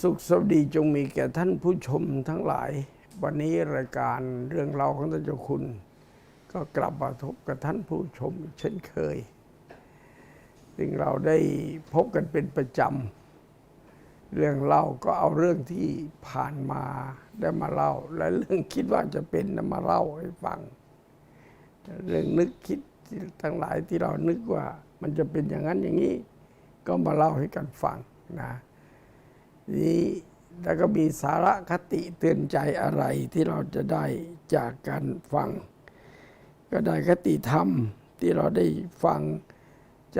สุขสวัสดีจงมีแก่ท่านผู้ชมทั้งหลาย วันนี้รายการเรื่องเราของท่านเจ้าคุณ ก็กลับมาพบกับท่านผู้ชมเช่นเคย ซึ่งเราได้พบกันเป็นประจำเรื่องเล่าก็เอาเรื่องที่ผ่านมาได้มาเล่า และเรื่องคิดว่าจะเป็นนำมาเล่าให้ฟัง เรื่องนึกคิดทั้งหลายที่เรานึกว่ามันจะเป็นอย่างนั้นอย่างนี้ ก็มาเล่าให้กันฟังนะ นี้แล้วก็มีสาระคติเตือนใจอะไรที่เราจะได้จากการฟัง ก็ได้คติธรรมที่เราได้ฟัง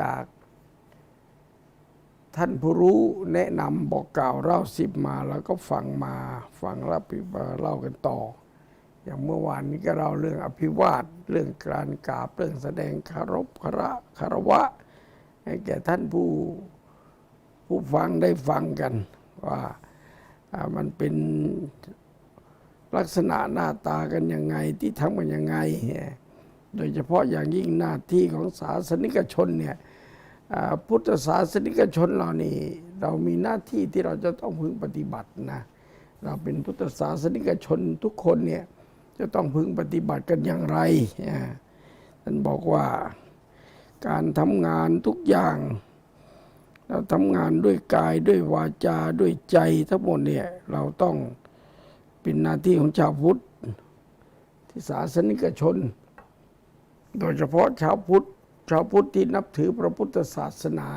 จากท่านผู้รู้แนะนำบอกกล่าวเล่าสิบมาแล้วก็ฟังมาฟังแล้วไปเล่ากันต่อ อย่างเมื่อวานนี้ก็เราเรื่องอภิวาทเรื่องการกราบเรื่องแสดงคารพคาระคารวะให้แก่ท่านผู้ผู้ฟังได้ฟังกัน ว่ามันเป็นลักษณะหน้าตากันยังไงที่ทำกันยังไง โดยเฉพาะอย่างยิ่งหน้าที่ของศาสนิกชนเนี่ยพุทธศาสนิกชนเรานี่เรามีหน้าที่ที่เราจะต้องพึงปฏิบัตินะเราเป็นพุทธศาสนิกชนทุกคนเนี่ยจะต้องพึงปฏิบัติกันอย่างไรท่านบอกว่าการทำงานทุกอย่าง เราทำงานด้วยกายด้วยวาจาด้วยใจทั้งหมดเนี่ยเราต้องเป็นหน้าที่ของชาวพุทธที่ศาสนิกชน โดยเฉพาะชาวพุทธชาวพุทธที่นับถือพระพุทธศาสนา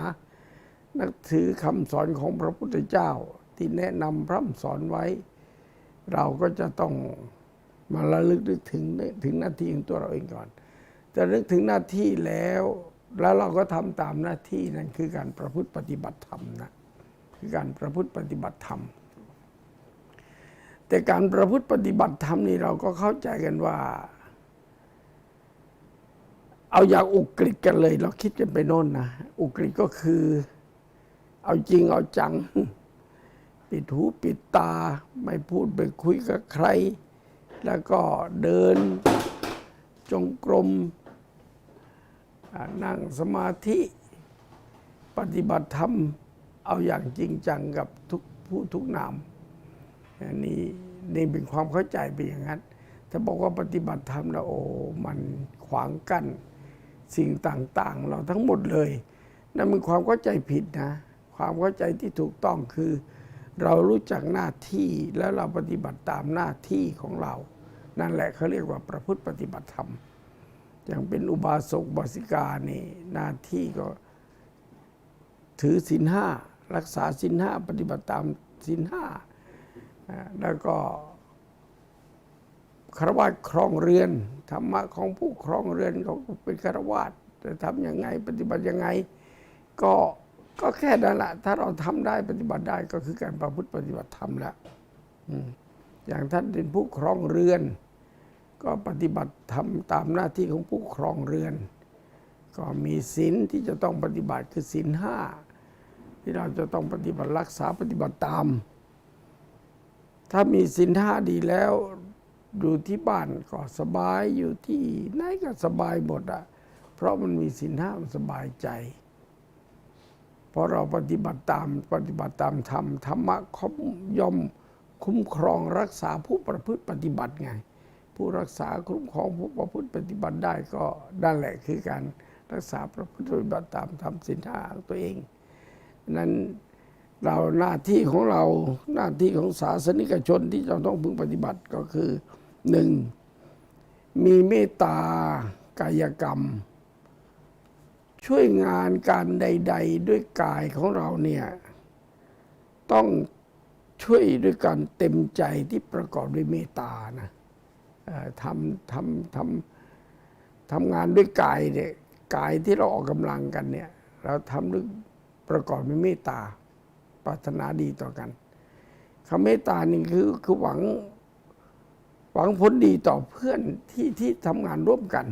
นับถือคำสอนของพระพุทธเจ้าที่แนะนำพร่ำสอนไว้ เราก็จะต้องมาระลึกนึกถึงถึงหน้าที่ของตัวเราเองก่อน จะนึกถึงหน้าที่แล้ว แล้วเราก็ทำตามหน้าที่นั่นคือการประพฤติปฏิบัติธรรมนะคือการประพฤติปฏิบัติธรรม แต่การประพฤติปฏิบัติธรรมนี่เราก็เข้าใจกันว่า เอาอย่างอุกฤษกันเลย เราคิดกันไปโน่นนะอุกฤษก็คือ เอาจริงเอาจัง ปิดหูปิดตา ไม่พูดไม่คุยกับใคร แล้วก็เดินจงกรม นั่งสมาธิปฏิบัติธรรม เอาอย่างจริงจังกับทุกผู้ทุกนามอันนี้นี่เป็นความเข้าใจไปอย่างนั้นถ้าบอกว่าปฏิบัติธรรมแล้วโอ้มันขวางกั้นสิ่งต่าง ๆ เราทั้งหมดเลย นั่นเป็นความเข้าใจผิดนะ ความเข้าใจที่ถูกต้องคือ เรารู้จักหน้าที่แล้วเราปฏิบัติตามหน้าที่ของเรา นั่นแหละเขาเรียกว่าประพฤติปฏิบัติธรรม อย่างเป็นอุบาสกบาสิกานี่หน้าที่ก็ถือศีลห้ารักษาศีลห้าปฏิบัติตามศีลห้าแล้วก็คารวะครองเรือนธรรมะของผู้ครองเรือนเขาเป็นคารวะจะทำยังไงปฏิบัติยังไง ก็ก็แค่นั้นแหละถ้าเราทำได้ปฏิบัติได้ก็คือการประพฤติปฏิบัติธรรมแล้วอย่างท่านเป็นผู้ครองเรือน ก็ปฏิบัติทำตามหน้าที่ของผู้ครองเรือน ก็มีศีลที่จะต้องปฏิบัติคือศีลห้าที่เราจะต้องปฏิบัติรักษาปฏิบัติตาม ถ้ามีศีลห้าดีแล้วอยู่ที่บ้านก็สบายอยู่ที่ไหนก็สบายหมดอะเพราะมันมีศีลห้ามันสบายใจเพราะเราปฏิบัติตามปฏิบัติตามธรรมธรรมะเขาย่อมคุ้มครองรักษาผู้ประพฤติปฏิบัติไง ผู้รักษาคุ้มครองผู้ประพฤติปฏิบัติได้ก็นั่นแหละคือการรักษาประพฤติปฏิบัติตามธรรมศีลห้าตัวเอง นั้นเราหน้าที่ของเราหน้าที่ของศาสนิกชนที่เราต้องพึงปฏิบัติก็คือหนึ่งมีเมตตากายกรรม ช่วยงานการใด ๆ ด้วยกายของเราเนี่ยต้องช่วยด้วยการเต็มใจที่ประกอบด้วยเมตตานะ ทำทำทำทำงานด้วยกายเนี่ยกายที่เราออกกำลังกันเนี่ย เราทำด้วยประกอบด้วยเมตตาปรารถนาดีต่อกันคำเมตตานี่คือคือหวังหวังผลดีต่อเพื่อนที่ที่ทำงานร่วมกัน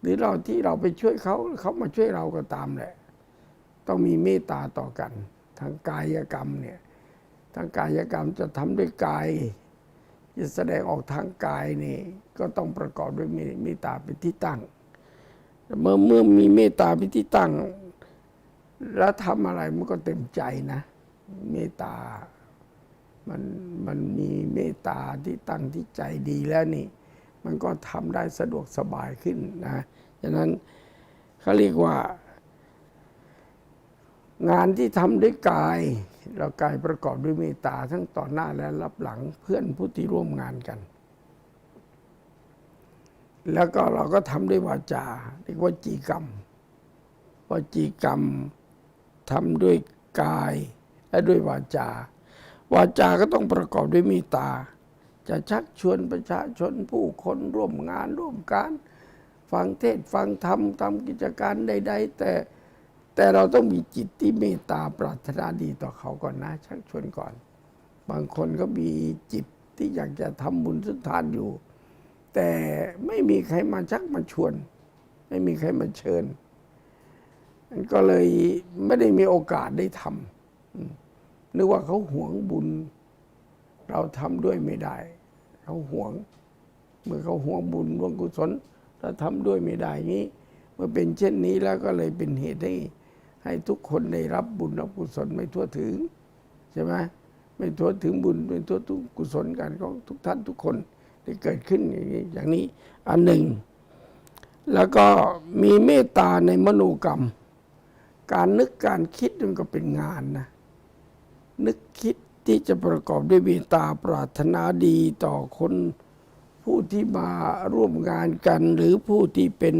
หรือเราที่เราไปช่วยเขาเขามาช่วยเราก็ตามแหละ ต้องมีเมตตาต่อกัน ทางกายกรรมเนี่ยทางกายกรรมจะทำด้วยกาย จะแสดงออกทางกายนี่ก็ต้องประกอบด้วยเมตตาเป็นที่ตั้ง เมื่อเมื่อมีเมตตาเป็นที่ตั้ง แล้วทำอะไรมันก็เต็มใจนะอเมตตา มันมันมีเมตตาที่ตั้งที่ใจดีแล้วนี่ มันก็ทำได้สะดวกสบายขึ้นนะฉะนั้นเขาเรียกว่า งานที่ทำด้วยกาย เรากายประกอบด้วยเมตตาทั้งต่อหน้าและรับหลังเพื่อนผู้ที่ร่วมงานกัน แล้วก็เราก็ทำด้วยวาจาเรียกว่าจีกรรมวาจีกรรมทำด้วยกายและด้วยวาจา วาจาก็ต้องประกอบด้วยเมตตา จะชักชวนประชาชนผู้คนร่วมงานร่วมการ ฟังเทศฟังธรรมทำกิจการใด ๆ แต่ แต่เราต้องมีจิตที่เมตตาปรารถนาดีต่อเขาก่อนนะ ชักชวนก่อน บางคนก็มีจิตที่อยากจะทำบุญสุนทานอยู่ แต่ไม่มีใครมาชักมาชวน ไม่มีใครมาเชิญก็เลยไม่ได้มีโอกาสได้ทำนึกว่าเขาหวงบุญ เราทำด้วยไม่ได้ เขาหวง เมื่อเขาหวงบุญหวงกุศลเราทำด้วยไม่ได้นี้ เมื่อเป็นเช่นนี้แล้วก็เลยเป็นเหตุให้ ให้ทุกคนได้รับบุญรับกุศลไม่ทั่วถึงใช่ไหมไม่ทั่วถึงบุญไม่ทั่วถึงกุศลกันของทุกท่านทุกคนได้เกิดขึ้นอย่างนี้อย่างนี้อันหนึ่ง แล้วก็มีเมตตาในมโนกรรม การนึกการคิดมันก็เป็นงานนะนึกคิดที่จะประกอบด้วยเมตตาปรารถนาดีต่อคนผู้ที่มาร่วมงานกันหรือผู้ที่เป็น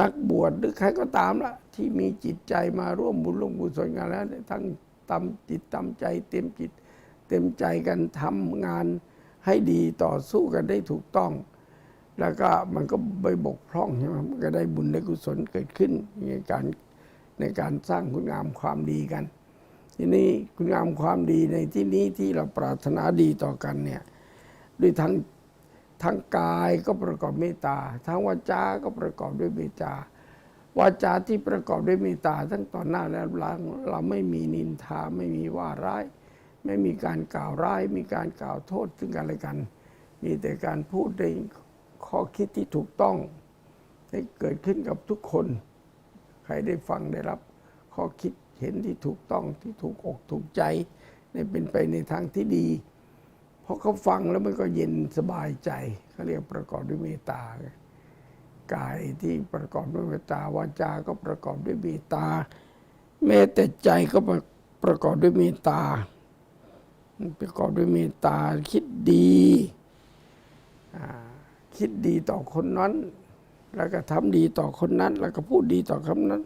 นักบวชหรือใครก็ตามละ ที่มีจิตใจมาร่วมบุญร่วมกุศลกันแล้วทั้งตามจิตตามใจเต็มจิต เต็มใจกันทำงานให้ดีต่อสู้กันได้ถูกต้อง แล้วก็มันก็ไปบกพร่องใช่ไหมมันก็ได้บุญได้กุศลเกิดขึ้นในการในการสร้างคุณงามความดีกัน ทีนี้คุณงามความดีในที่นี้ที่เราปรารถนาดีต่อกันเนี่ยด้วยทั้งทั้งกายก็ประกอบเมตตาทั้งวาจาก็ประกอบด้วยเมตตา วาจาที่ประกอบด้วยเมตตาทั้งต่อหน้าและหลังเราไม่มีนินทาไม่มีว่าร้าย ไม่มีการกล่าวร้าย มีการกล่าวโทษซึ่งกันและกัน มีแต่การพูดในข้อคิดที่ถูกต้องให้เกิดขึ้นกับทุกคน ใครได้ฟังได้รับ ข้อคิดเห็นที่ถูกต้องที่ถูกอกถูกใจในเป็นไปในทางที่ดี เพราะเขาฟังแล้วมันก็เย็นสบายใจเขาเรียกประกอบด้วยเมตตา กายที่ประกอบด้วยเมตตาวาจาก็ประกอบด้วยเมตตาแม้แต่ใจก็ประประกอบด้วยเมตตาประกอบด้วยเมตตาคิดดีคิดดีต่อคนนั้น แล้วก็ทำดีต่อคนนั้น แล้วก็พูดดีต่อคำนั้น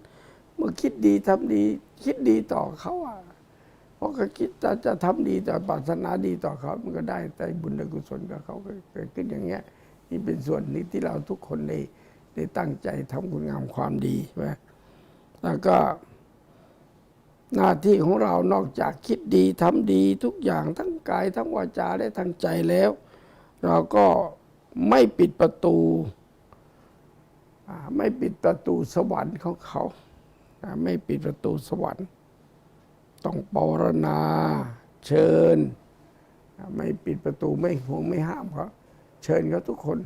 เมื่อคิดดีทำดี คิดดีต่อเขาอะเพราะเขาคิดจะจะทำดีต่อปรารถนาดีต่อเขา มันก็ได้แต่บุญและกุศลกับเขาก็เกิดขึ้นอย่างเงี้ยนี่เป็นส่วนหนึ่งที่เราทุกคนได้ ได้ตั้งใจทำคุณงามความดีใช่ไหมแล้วก็ หน้าที่ของเรานอกจากคิดดีทำดีทุกอย่างทั้งกายทั้งวาจาและทั้งใจแล้ว เราก็ไม่ปิดประตูไม่ปิดประตูสวรรค์ของเขา ไม่ปิดประตูสวรรค์ ต้องปรณาเชิญ ไม่ปิดประตูไม่ห่วงไม่ห้ามเขาเชิญเขาทุกคน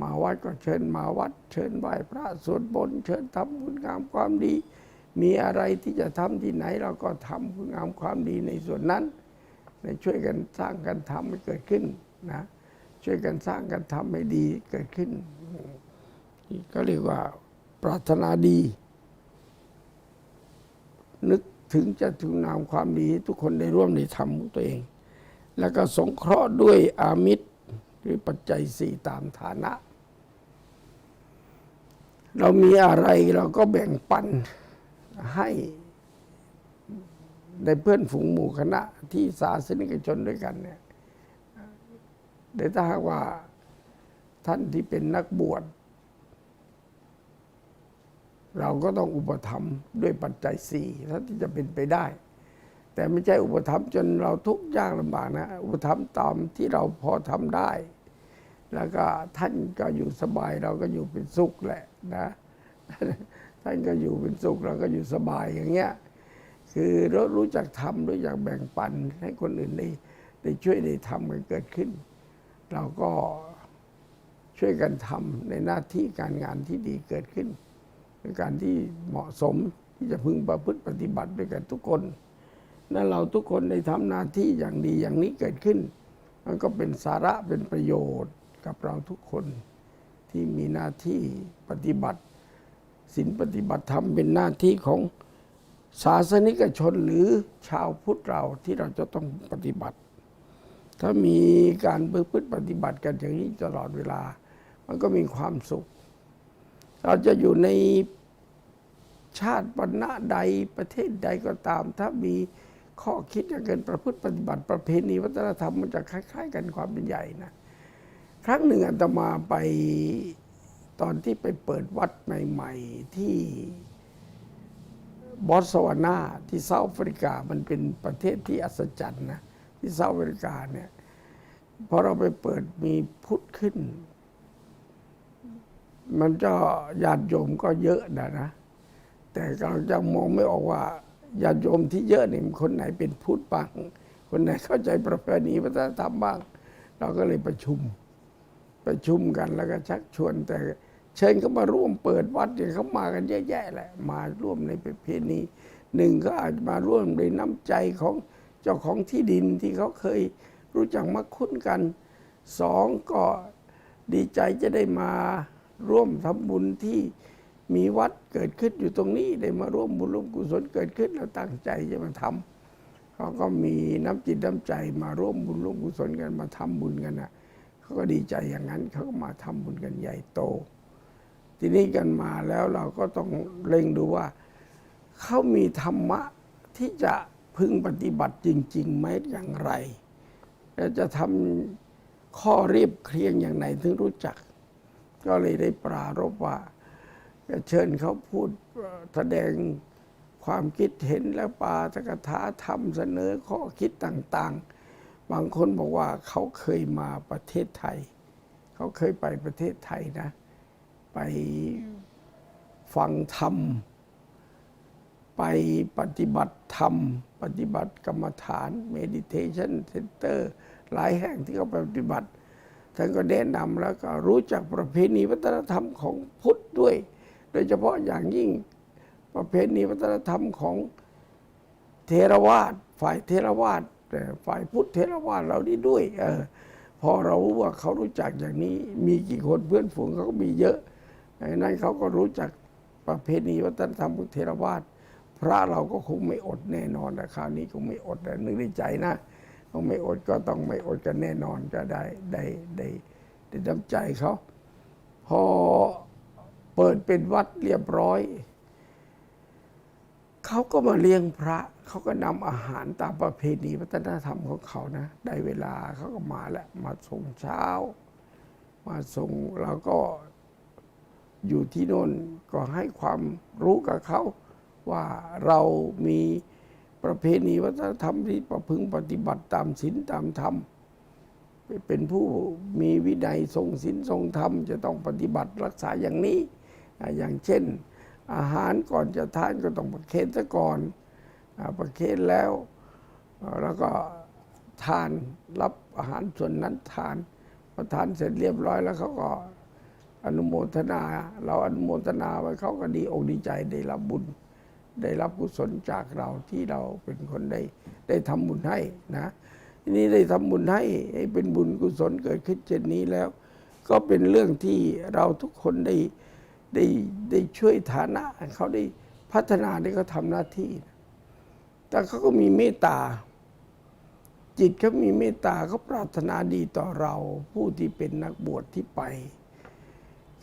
มาวัดก็เชิญมาวัด เชิญไหว้พระสวดมนต์เชิญทำคุณงามความดี มีอะไรที่จะทำที่ไหนเราก็ทำคุณงามความดีในส่วนนั้นในช่วยกันสร้างกันทำให้เกิดขึ้นนะช่วยกันสร้างกันทำให้ดีเกิดขึ้นก็เรียกว่าปรารถนาดี นึกถึงจะถึงนามความดี ทุกคนได้ร่วมในธรรมของตัวเอง แล้วก็สงเคราะห์ด้วยอามิตรหรือปัจจัยสี่ตามฐานะ เรามีอะไรเราก็แบ่งปันให้ในเพื่อนฝูงหมู่คณะที่ศาสนิกชนด้วยกันเนี่ยเดี๋ยวถ้าหากว่าท่านที่เป็นนักบวช เราก็ต้องอุปถัมภ์ด้วยปัจจัยสี่ถ้าที่จะเป็นไปได้ แต่ไม่ใช่อุปถัมภ์จนเราทุกข์ยากลำบากนะ อุปถัมภ์ตามที่เราพอทำได้ แล้วก็ท่านก็อยู่สบายเราก็อยู่เป็นสุขแหละนะ ท่านก็อยู่เป็นสุขเราก็อยู่สบายอย่างเงี้ยคือเรารู้จักทำรู้จักแบ่งปันให้คนอื่นได้ได้ช่วยได้ทำกันเกิดขึ้น เราก็ช่วยกันทำในหน้าที่การงานที่ดีเกิดขึ้นเป็นการที่เหมาะสมที่จะพึงประพฤติปฏิบัติด้วยกันทุกคนนั่นเราทุกคนได้ทำหน้าที่อย่างดีอย่างนี้เกิดขึ้น มันก็เป็นสาระเป็นประโยชน์ กับเราทุกคนที่มีหน้าที่ปฏิบัติศีลปฏิบัติธรรมเป็นหน้าที่ของศาสนิกชนหรือชาวพุทธเราที่เราจะต้องปฏิบัติ ถ้ามีการประพฤติปฏิบัติกันอย่างนี้ตลอดเวลา มันก็มีความสุข เราจะอยู่ในชาติวรรณะใดประเทศใดก็ตาม ถ้ามีข้อคิดอย่างเกินประพฤติปฏิบัติประเพณีวัฒนธรรมมันจะคล้าย ๆ กันความเป็นใหญ่นะ ครั้งหนึ่งอาตมาไปตอนที่ไปเปิดวัดใหม่ ๆ ที่บอตสวานาที่เซาท์แอฟริกามันเป็นประเทศที่อัศจรรย์นะ ที่เซาท์แอฟริกาเนี่ยพอเราไปเปิดมีพุทธขึ้น มันก็ญาติโยมก็เยอะนะนะ แต่เราจะมองไม่ออกว่าญาติโยมที่เยอะนี่คนไหนเป็นพุทธบ้าง คนไหนเข้าใจประเพณีวัฒนธรรมบ้าง เราก็เลยประชุม ประชุมกันแล้วก็ชักชวนแต่เชิญเขามาร่วมเปิดวัดเนี่ยเขามากันเยอะแยะแหละ มาร่วมในประเพณีหนึ่งก็อาจมาร่วมในน้ำใจของเจ้าของที่ดินที่เขาเคยรู้จักมาคุ้นกันสองก็ดีใจจะได้มาร่วมทำบุญที่มีวัดเกิดขึ้นอยู่ตรงนี้ได้มาร่วมบุญร่วมกุศลเกิดขึ้นแล้วตั้งใจจะมาทำเขาก็มีน้ำจิตน้ำใจมาร่วมบุญร่วมกุศลกันมาทำบุญกันนะ เขาก็ดีใจอย่างนั้นเขาก็มาทำบุญกันใหญ่โต ทีนี้กันมาแล้วเราก็ต้องเล็งดูว่า เขามีธรรมะที่จะพึงปฏิบัติจริงๆไหมอย่างไรและจะทำข้อเรียบเครียงอย่างไหนถึงรู้จัก ก็เลยได้ปรารภว่าจะเชิญเขาพูดแสดงความคิดเห็นและปาทกถาธรรมเสนอข้อคิดต่าง ๆ บางคนบอกว่าเขาเคยมาประเทศไทย เขาเคยไปประเทศไทยนะ ไปฟังธรรม ไปปฏิบัติธรรม ปฏิบัติกรรมฐาน meditation center หลายแห่งที่เขาไปปฏิบัติท่านก็แนะนำแล้วก็รู้จักประเพณีวัฒนธรรมของพุทธด้วย โดยเฉพาะอย่างยิ่งประเพณีวัฒนธรรมของเทรวาสฝ่ายเทรวาส ฝ่ายพุทธเทรวาสเรานี่ด้วยเออพอเรารู้ว่าเขารู้จักอย่างนี้ มีกี่คนเพื่อนฝูงเขาก็มีเยอะดังนั้นเขาก็รู้จักประเพณีวัฒนธรรมของเทรวาสพระเราก็คงไม่อดแน่นอนนะคราวนี้คงไม่อดนะนึกในใจนะต้องไม่อดก็ต้องไม่อดกันแน่นอนก็ได้ได้ได้ได้น้ำใจเขาพอเปิดเป็นวัดเรียบร้อย เขาก็มาเลี้ยงพระ เขาก็นำอาหารตามประเพณีวัฒนธรรมของเขานะ ได้เวลาเขาก็มาแล้วมาส่งเช้า มาส่งเราก็อยู่ที่โน่นก็ให้ความรู้กับเขา ว่าเรามีประเพณีวัฒนธรรมที่ประพฤงปฏิบัติตามศีลตามธรรม เป็นผู้มีวินัยทรงศีลทรงธรรม จะต้องปฏิบัติรักษาอย่างนี้ อย่างเช่น อาหารก่อนจะทานก็ต้องประเคนซะก่อน ประเคนแล้ว แล้วก็ทานรับอาหารส่วนนั้นทานพอทานเสร็จเรียบร้อยแล้วเขาก็อนุโมทนา เราอนุโมทนาไว้เขาก็ดีอกดีใจได้รับบุญ ได้รับกุศลจากเราที่เราเป็นคนได้ได้ทำบุญให้นะทีนี้ได้ทำบุญให้ให้เป็นบุญกุศลเกิดขึ้นเช่นนี้แล้ว ก็เป็นเรื่องที่เราทุกคนได้ได้ได้ช่วยฐานะเขาได้พัฒนาได้เขาทำหน้าที่ แต่เขาก็มีเมตตา จิตเขามีเมตตาเขาปรารถนาดีต่อเรา ผู้ที่เป็นนักบวชที่ไป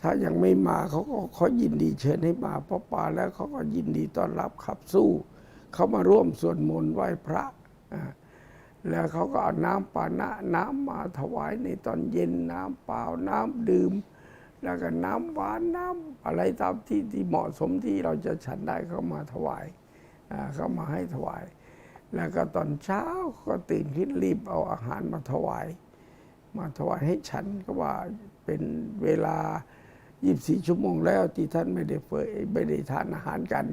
ถ้ายังไม่มาเขาก็ขอยินดีเชิญให้มาเพราะป่าแล้วเขาก็ยินดีต้อนรับขับสู้ เขามาร่วมสวดมนต์ไหว้พระ แล้วเขาก็เอาน้ำปานะน้ำมาถวายในตอนเย็นน้ำเปล่าน้ำดื่มแล้วก็น้ำหวานน้ำอะไรตามที่ที่เหมาะสมที่เราจะฉันได้เขามาถวาย เขามาให้ถวาย แล้วก็ตอนเช้าก็ตื่นขึ้นรีบเอาอาหารมาถวาย มาถวายให้ฉันก็ว่าเป็นเวลา 24 ชั่วโมงแล้วที่ท่านไม่ได้เฟยไม่ได้ทานอาหารกัน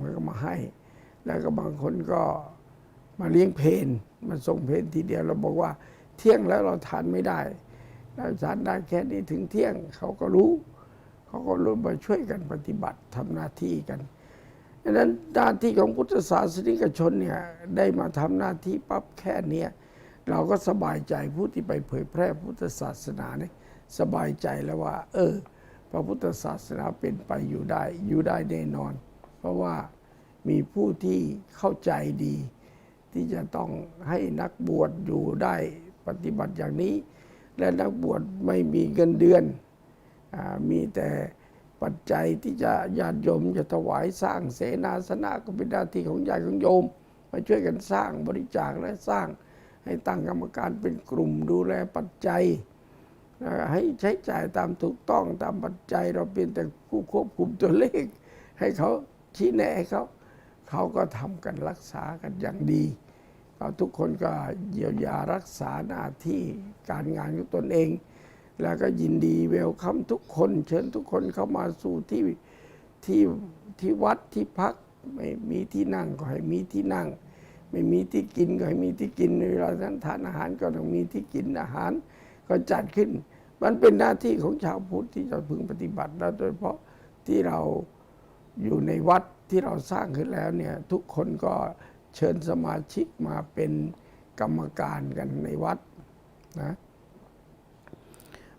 มันก็มาให้ แล้วก็บางคนก็มาเลี้ยงเพนมาส่งเพนทีเดียวเราบอกว่า เที่ยงแล้วเราทานไม่ได้เราทานได้แค่นี้ถึงเที่ยงเขาก็รู้ เขาก็รู้มาช่วยกันปฏิบัติทำหน้าที่กัน ดังนั้นหน้าที่ของพุทธศาสนิกชนเนี่ยได้มาทำหน้าที่ปั๊บแค่เนี้ยเราก็สบายใจผู้ที่ไปเผยแพร่พุทธศาสนาเนี่ยสบายใจแล้วว่า เออ พระพุทธศาสนาเป็นไปอยู่ได้อยู่ได้แน่นอน เพราะว่ามีผู้ที่เข้าใจดี ที่จะต้องให้นักบวชอยู่ได้ปฏิบัติอย่างนี้ และนักบวชไม่มีเงินเดือนอมีแต่ ปัจจัยที่จะญาติโยมจะถวายสร้างเสนาสนะก็เป็นหน้าที่ของญาติของโยม มาช่วยกันสร้างบริจาคและสร้างให้ตั้งกรรมการเป็นกลุ่มดูแลปัจจัยให้ใช้จ่ายตามถูกต้องตามปัจจัยเราเป็นแต่ผู้ควบคุมตัวเลข ให้เขาชี้แนะให้เขาเขาก็ทำกันรักษากันอย่างดีก็ทุกคนก็เยียวยารักษาหน้าที่การงานของตนเอง แล้วก็ยินดีเวลคัมทุกคนเชิญทุกคนเข้ามาสู่ที่ที่ที่วัดที่พักไม่มีที่นั่งก็ให้มีที่นั่ง ไม่มีที่กินก็ให้มีที่กินเวลาท่านทานอาหารก็ต้องมีที่กินอาหาร ก็จัดขึ้น มันเป็นหน้าที่ของชาวพุทธที่จะพึงปฏิบัติแล้วโดยเฉพาะที่เราอยู่ในวัดที่เราสร้างขึ้นแล้วเนี่ยทุกคนก็เชิญสมาชิกมาเป็นกรรมการกันในวัดนะ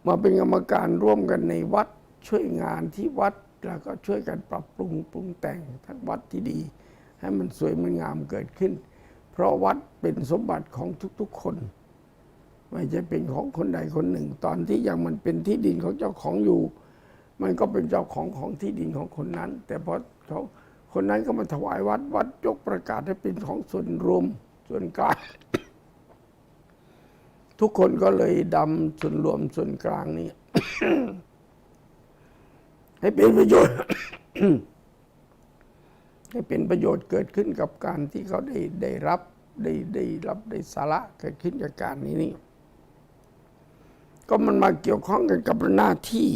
มาเป็นกรรมการร่วมกันในวัดช่วยงานที่วัดแล้วก็ช่วยกันปรับปรุงปรุงแต่งทั้งวัดที่ดี ให้มันสวยมันงามเกิดขึ้น เพราะวัดเป็นสมบัติของทุกๆคน ไม่ใช่เป็นของคนใดคนหนึ่ง ตอนที่ยังมันเป็นที่ดินของเจ้าของอยู่ มันก็เป็นเจ้าของของที่ดินของคนนั้น แต่พอเขาคนนั้นก็มาถวายวัดวัดยกประกาศให้เป็นของส่วนรวมส่วนกลาง ทุกคนก็เลยดำส่วนรวมส่วนกลางนี้ ให้เป็นประโยชน์ ให้เป็นประโยชน์เกิดขึ้นกับการที่เขาได้ได้รับได้ได้รับได้สาระเกิดขึ้นจากการนี้นี่ก็มันมาเกี่ยวข้องกันกับหน้าที่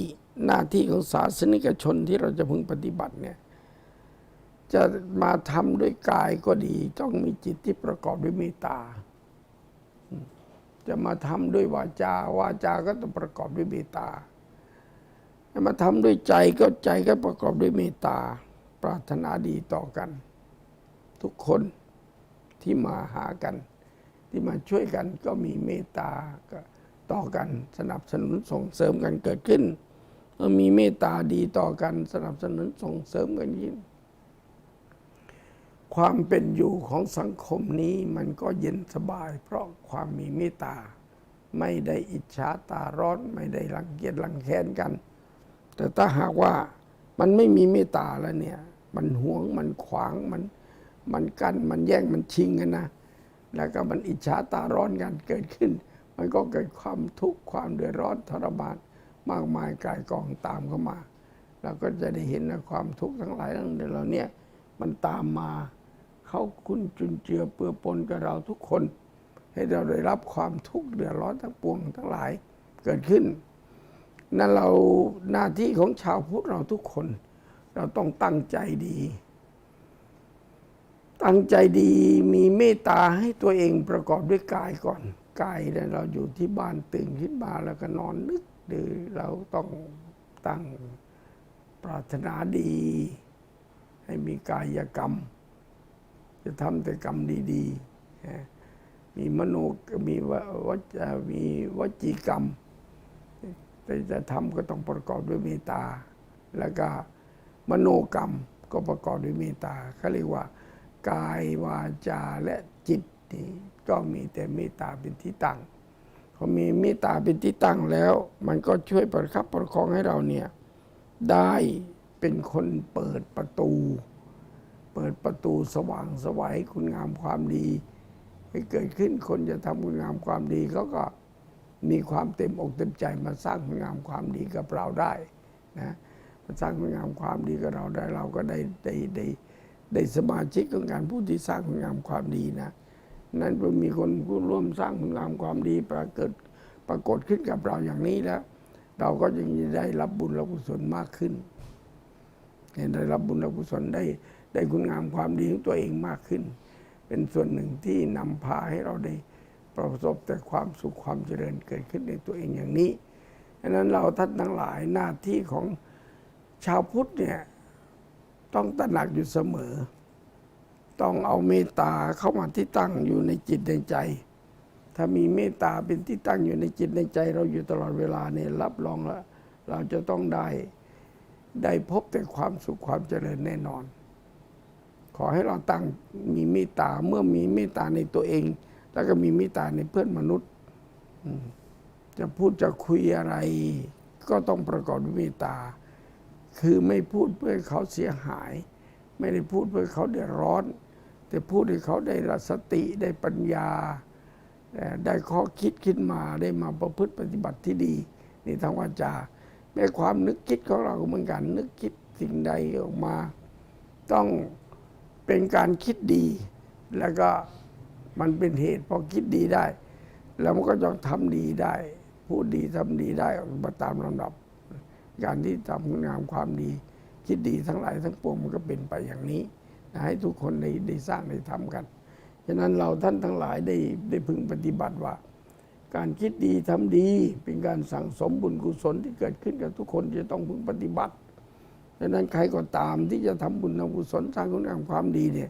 หน้าที่ของศาสนิกชนที่เราจะพึงปฏิบัติเนี่ย จะมาทำด้วยกายก็ดี ต้องมีจิตที่ประกอบด้วยเมตตา จะมาทำด้วยวาจาวาจาก็ต้องประกอบด้วยเมตตาจะมาทำด้วยใจก็ใจก็ประกอบด้วยเมตตา ปรารถนาดีต่อกัน ทุกคนที่มาหากัน ที่มาช่วยกันก็มีเมตตาต่อกัน สนับสนุนส่งเสริมกันเกิดขึ้นเมื่อมีเมตตาดีต่อกัน สนับสนุนส่งเสริมกันยิ่ง ความเป็นอยู่ของสังคมนี้มันก็เย็นสบาย เพราะความมีเมตตา ไม่ได้อิจฉาตาร้อน ไม่ได้รังเกียจรังแค้นกัน แต่ถ้าหากว่ามันไม่มีเมตตาแล้วเนี่ย มันหวงมันขวางมัน มันกันมันแย่งมันชิงกันนะแล้วก็มันอิจฉาตาร้อนกันเกิดขึ้น มันก็เกิดความทุกข์ความเดือดร้อนทรมานมากมายกายกองตามเข้ามาเราก็จะได้เห็นนะความทุกข์ทั้งหลายทั้งเหล่านี้มันตามมา เขาคุณจุนเจือเปื้อปนกับเราทุกคน ให้เราได้รับความทุกข์เดือดร้อนทั้งปวงทั้งหลายเกิดขึ้น นั่นเราหน้าที่ของชาวพุทธเราทุกคน เราต้องตั้งใจดี ตั้งใจดีมีเมตตาให้ตัวเองประกอบด้วยกายก่อนกายเนี่ยเราอยู่ที่บ้านตื่นขึ้นมาแล้วก็นอนนึกหรือเราต้องตั้งปรารถนาดี ให้มีกายกรรม จะทำแต่กรรมดีๆ มีมโนมีวจมีวจีกรรม แต่จะทำก็ต้องประกอบด้วยเมตตา แล้วก็มโนกรรมก็ประกอบด้วยเมตตาเขาเรียกว่า กายวาจาและจิตนี่ก็มีแต่เมตตาเป็นที่ตั้งพอมีเมตตาเป็นที่ตั้งแล้ว มันก็ช่วยประคับประคองให้เราเนี่ยได้เป็นคนเปิดประตู เปิดประตูสว่างสวัยคุณงามความดีให้เกิดขึ้นคนจะทำคุณงามความดีเขาก็มีความเต็มอกเต็มใจมาสร้างคุณงามความดีกับเราได้นะมาสร้างคุณงามความดีกับเราได้เราก็ได้ได้ได้ได้สมาชิกของการผู้ที่สร้างคุณงามความดีนะนั่นเมื่อมีคนผู้ร่วมสร้างคุณงามความดีปรากฏปรากฏขึ้นกับเราอย่างนี้แล้ว เราก็ยังได้รับบุญรับกุศลมากขึ้นได้รับบุญรับกุศลได้ ได้คุณงามความดีของตัวเองมากขึ้น เป็นส่วนหนึ่งที่นำพาให้เราได้ประสบแต่ความสุขความเจริญเกิดขึ้นในตัวเองอย่างนี้ดังนั้นเราท่านทั้งหลายหน้าที่ของชาวพุทธเนี่ยต้องตระหนักอยู่เสมอ ต้องเอาเมตตาเข้ามาที่ตั้งอยู่ในจิตในใจ ถ้ามีเมตตาเป็นที่ตั้งอยู่ในจิตในใจ เราอยู่ตลอดเวลาเนี่ยรับรองแล้วเราจะต้องได้ได้พบแต่ความสุขความเจริญแน่นอน อให้เราตั้งมีเมตตาเมื่อมีเมตตาในตัวเอง แล้วก็มีเมตตาในเพื่อนมนุษย์จะพูดจะคุยอะไร ก็ต้องประกอบด้วยเมตตา คือไม่พูดเพื่อเขาเสียหาย ไม่ได้พูดเพื่อเขาเดือดร้อน แต่พูดให้เขาได้รสติได้ปัญญา ได้ข้อคิดขึ้นมาได้มาประพฤติปฏิบัติที่ดีนี่ทางวาจาแม้ความนึกคิดของเราเหมือนกัน นึกคิดสิ่งใดออกมา ต้อง เป็นการคิดดี แล้วก็มันเป็นเหตุพอคิดดีได้ แล้วมันก็ต้องทำดีได้ พูดดีทำดีได้ออกมาตามลำดับ การที่ทำงามความดี คิดดีทั้งหลายทั้งปวงมันก็เป็นไปอย่างนี้ให้ทุกคนได้ได้สร้างได้ทำกันฉะนั้นเราท่านทั้งหลายได้ได้พึงปฏิบัติว่า การคิดดีทำดี เป็นการสั่งสมบุญกุศลที่เกิดขึ้นกับทุกคนจะต้องพึงปฏิบัติ ดังนั้นใครก็ตามที่จะทำบุญทำกุศลสร้างคุณงามความดีเนี่ย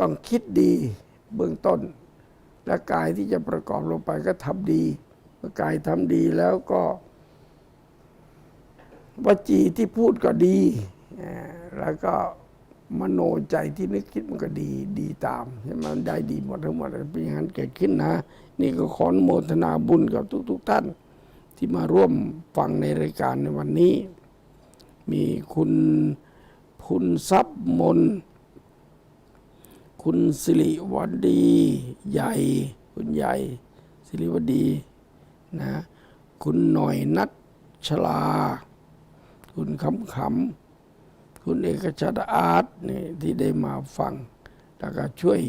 ต้องคิดดีเบื้องต้น และกายที่จะประกอบลงไปก็ทำดีเมื่อกายทำดีแล้วก็วจีที่พูดก็ดี แล้วก็มโนใจที่นึกคิดมันก็ดีดีตามใช่ไหมมันได้ดีหมดทั้งหมดเป็นอย่างนั้นเกิดขึ้นนะ นี่ก็ขอนโมทนาบุญกับทุก ๆ ท่าน ที่มาร่วมฟังในรายการในวันนี้ มีคุณพุนทรัพย์มน คุณสิริวดี ใหญ่ คุณใหญ่ สิริวดีนะ คุณหน่อยนัทชลา คุณคำขำคุณเอกชัดอาร์ตนี่ที่ได้มาฟัง แล้วก็ช่วย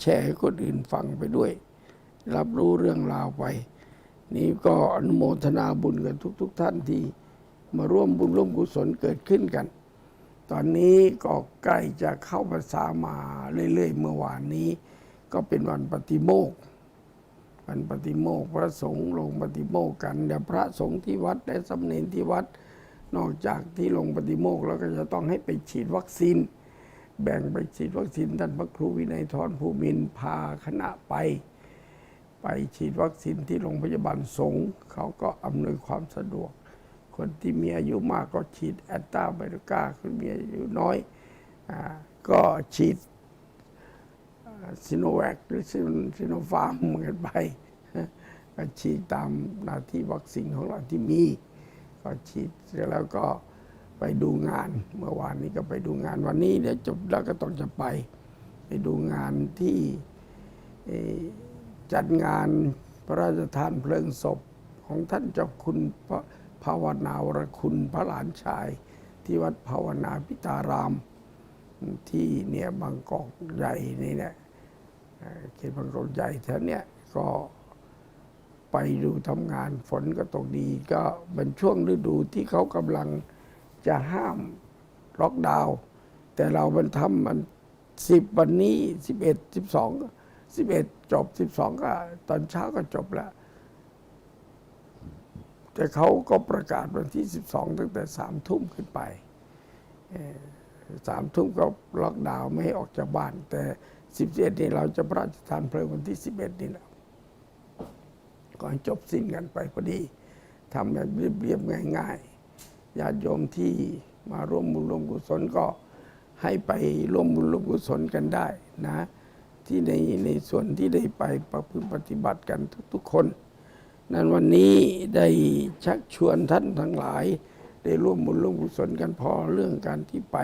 แชร์ให้คนอื่นฟังไปด้วย รับรู้เรื่องราวไป นี่ก็อนุโมทนาบุญกันทุกๆท่านที่ มาร่วมบุญร่วมกุศลเกิดขึ้นกัน ตอนนี้ก็ใกล้จะเข้าภาษามาเรื่อยๆ เมื่อวานนี้ ก็เป็นวันปฏิโมกข์วันปฏิโมกข์พระสงฆ์ลงปฏิโมกข์กันเดี๋ยวพระสงฆ์ที่วัดและสำเนนที่วัด นอกจากที่ลงปฏิโมกข์แล้วก็จะต้องให้ไปฉีดวัคซีน แบ่งไปฉีดวัคซีนท่านพระครูวินัยทรภูมินพาคณะไป ไปฉีดวัคซีนที่โรงพยาบาลสงฆ์เขาก็อำนวยความสะดวก คนที่มีอายุมากก็ฉีดแอตตาไบโรกาคนมีอายุน้อยอก็ฉีดซิโนแวคหรือซิโนฟาร์มเหมือนไปก็ฉีดตามหน้าที่วัคซีนของเราที่มี ก็ฉีดเสร็จแล้วก็ไปดูงาน เมื่อวานนี้ก็ไปดูงานวันนี้เดี๋ยวจบแล้วก็ต้องจะไป ไปดูงานที่จัดงานพระราชทานเพลิงศพของท่านเจ้าคุณพระ ภาวนาวรคุณพระหลานชาย ที่วัดภาวนาพิตาราม ที่เนี่ยบางกอกใหญ่นี่เนี่ยเขตบางกอกใหญ่แถวเนี้ยก็ไปดูทำงานฝนก็ตกดีก็เป็นช่วงฤดูที่เขากำลังจะห้ามล็อกดาวน์แต่เรามันทำมันสิบวันนี้สิบเอ็ดสิบสองสิบเอ็ดจบสิบสองก็ตอนเช้าก็จบแล้ว แต่เขาก็ประกาศวันที่ 12 ตั้งแต่สามทุ่มขึ้นไปสามทุ่มก็ล็อกดาวน์ไม่ให้ออกจากบ้าน แต่ 11 นี่เราจะพระราชทานเพลิงวันที่ 11 นี่แหละก่อนจบสิ้นกันไปพอดีทำแบบเรียบๆง่ายๆญาติโยมที่มาร่วมบุญร่วมกุศลก็ให้ไปร่วมบุญร่วมกุศลกันได้นะ ที่ในในส่วนที่ได้ไปประพฤติปฏิบัติกันทุก ๆ คน นั้นวันนี้ได้ชักชวนท่านทั้งหลาย ได้ร่วมบุญร่วมกุศลกันพอเรื่องการที่ไป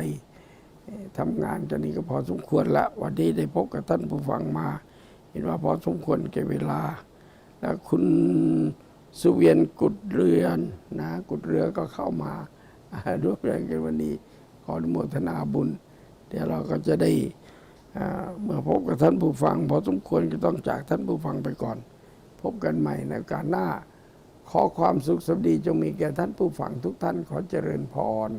ทำงานกันนี้ก็พอสมควรละ วันนี้ได้พบกับท่านผู้ฟังมา เห็นว่าพอสมควรแก่เวลา แล้วคุณสุเวียนกุดเรือนนะกุดเรือก็เข้ามาร่วมแรงกันวันนี้ ขออนุโมทนาบุญ เดี๋ยวเราก็จะได้เมื่อพบกับท่านผู้ฟัง พอสมควรก็ต้องจากท่านผู้ฟังไปก่อน พบกันใหม่ในการหน้า ขอความสุขสวัสดีจงมีแก่ท่านผู้ฟังทุกท่านขอเจริญพร